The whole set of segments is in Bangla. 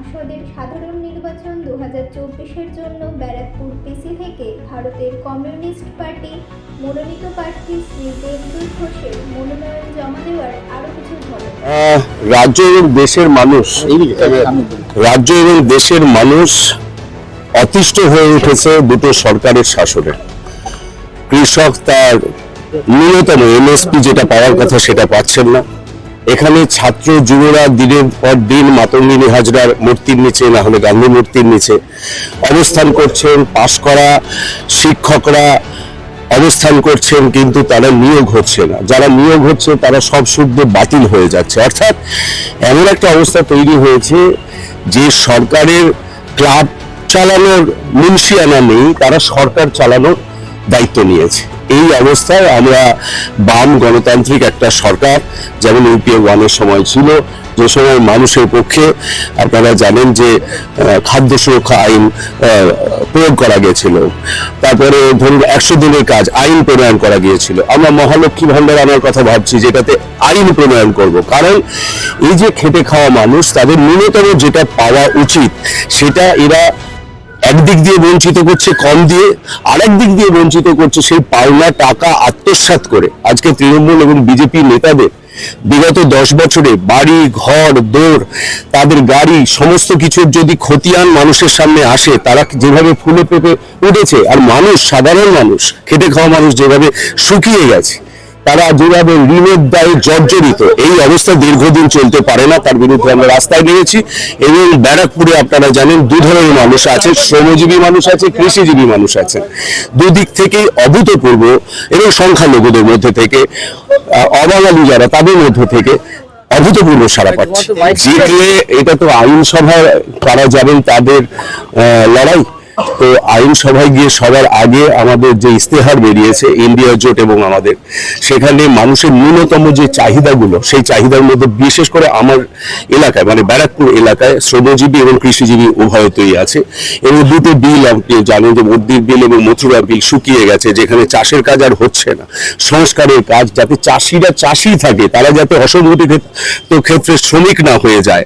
সংসদের সাধারণ নির্বাচন দু হাজার জন্য ব্যারাকপুর পিসি থেকে ভারতের কমিউনিস্ট পার্টি, মনোনীত প্রার্থী শ্রী দেবদুল ঘোষের মনোনয়ন জমা দেওয়ার আরও কিছু রাজ্য এবং দেশের মানুষ, রাজ্য এবং দেশের মানুষ অতিষ্ঠ হয়ে উঠেছে দুটো সরকারের শাসনে। কৃষক তার ন্যূনতম এমএসপি যেটা পাওয়ার কথা সেটা পাচ্ছেন না। এখানে ছাত্র যুবরা দিনের পর দিন মাতঙ্গিনী হাজরার মূর্তির নিচে, না হলে গান্ধী মূর্তির নিচে অবস্থান করছেন, পাশ করা শিক্ষকরা অবস্থান করছেন, কিন্তু তারা নিয়োগ হচ্ছে না। যারা নিয়োগ হচ্ছে, তারা সব শুদ্ধ বাতিল হয়ে যাচ্ছে। অর্থাৎ এমন একটা অবস্থা তৈরি হয়েছে যে সরকারের ক্লাব চালানোর মুন্সিয়ানা নেই, তারা সরকার চালানোর দায়িত্ব নিয়েছে। এই অবস্থায় আমরা বাম গণতান্ত্রিক একটা সরকার, যেমন ইউপিএ ওয়ানের সময় ছিল, যে সময় মানুষের পক্ষে আপনারা জানেন যে খাদ্য সুরক্ষা আইন প্রয়োগ করা গিয়েছিল। তারপরে ধরুন একশো দিনের কাজ, আইন প্রণয়ন করা গিয়েছিল। আমরা মহালক্ষ্মী ভান্ডার আনার কথা ভাবছি, যেটাতে আইন প্রণয়ন করব। কারণ এই যে খেটে খাওয়া মানুষ, তাদের ন্যূনতম যেটা পাওয়া উচিত, সেটা এরা একদিক দিয়ে বঞ্চিত করছে, কম দিয়ে আরেক দিক দিয়ে বঞ্চিত করছে সেই পাওনা, টাকা আত্মসাৎ করে। আজকে তৃণমূল এবং বিজেপি নেতাদের বিগত দশ বছরে বাড়ি, ঘর দৌড় তাদের গাড়ি, সমস্ত কিছুর যদি খতিয়ান মানুষের সামনে আসে, তারা যেভাবে ফুলে পেপে উঠেছে, আর মানুষ, সাধারণ মানুষ, খেটে খাওয়া মানুষ যেভাবে শুকিয়ে গেছে তারা যেভাবে ঋণের দায়ে জর্জরিত, এই অবস্থা দীর্ঘদিন চলতে পারে না, তার বিরুদ্ধে আমরা রাস্তায় নেমেছি। এবং ব্যারাকপুরে আপনারা জানেন, দু ধরনের মানুষ আছে, শ্রমজীবী মানুষ আছে, কৃষিজীবী মানুষ আছে। দুদিক থেকেই অভূতপূর্ব এবং সংখ্যালঘুদের মধ্যে থেকে অবাঙালি যারা, তাদের মধ্যে থেকে অভূতপূর্ব সারা পাচ্ছে। জিতলে এটা তো আইনসভায় কারা যাবেন তাদের লড়াই। তো আইনসভায় গিয়ে সবার আগে আমাদের যে ইস্তেহার বেরিয়েছে ইন্ডিয়া জোট এবং আমাদের, সেখানে মানুষের ন্যূনতম যে চাহিদাগুলো, সেই চাহিদার মধ্যে বিশেষ করে আমার এলাকায় মানে ব্যারাকপুর এলাকায় শ্রমজীবী এবং কৃষিজীবী উভয়তই আছে। এবং দুটো বিল আপনি জানেন যে মন্দির বিল এবং মথুরা বিল শুকিয়ে গেছে, যেখানে চাষের কাজ আর হচ্ছে না। সংস্কারের কাজ যাতে চাষিরা চাষি থাকে, তারা যাতে অসংগঠিত ক্ষেত্রে শ্রমিক না হয়ে যায়।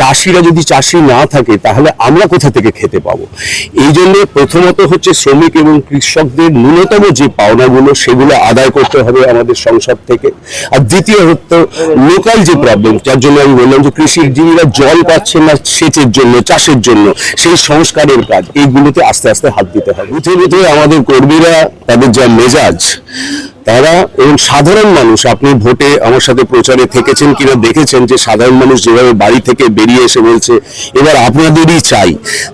চাষিরা যদি চাষি না থাকে, তাহলে আমরা কোথা থেকে খেতে পাবো? এই জন্য প্রথমত হচ্ছে শ্রমিক এবং কৃষকদের ন্যূনতম যে পাওনাগুলো, সেগুলো আদায় করতে হবে আমাদের সংসদ থেকে। আর দ্বিতীয় হচ্ছে লোকাল যে প্রবলেম যার জন্য আমি বললাম যে কৃষিজীবীরা জল পাচ্ছেন না সেচের জন্য, চাষের জন্য, সেই সংস্কারের কাজ, এইগুলোতে আস্তে আস্তে হাত দিতে হবে। বুথে আমাদের কর্মীরা, তাদের যা মেজাজ তারা এবং সাধারণ মানুষ, আপনি ভোটে আমার সাথে প্রচারে থেকেছেন কিনা দেখেছেন যে সাধারণ মানুষ যেভাবে বাড়ি থেকে বেরিয়ে এসে বলছে, এবার আপনাদেরই চাই।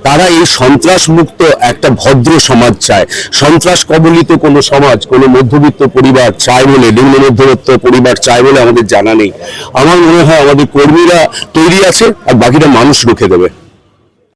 তারা এই সন্ত্রাস মুক্ত একটা ভদ্র সমাজ চায়। সন্ত্রাস কবলিত কোনো সমাজ, কোনো মধ্যবিত্ত পরিবার চায় বলে, নিম্ন মধ্যবিত্ত পরিবার চায় বলে আমাদের জানা নেই। আমার মনে হয় আমাদের কর্মীরা তৈরি আছে আর বাকিটা মানুষ রুখে দেবে।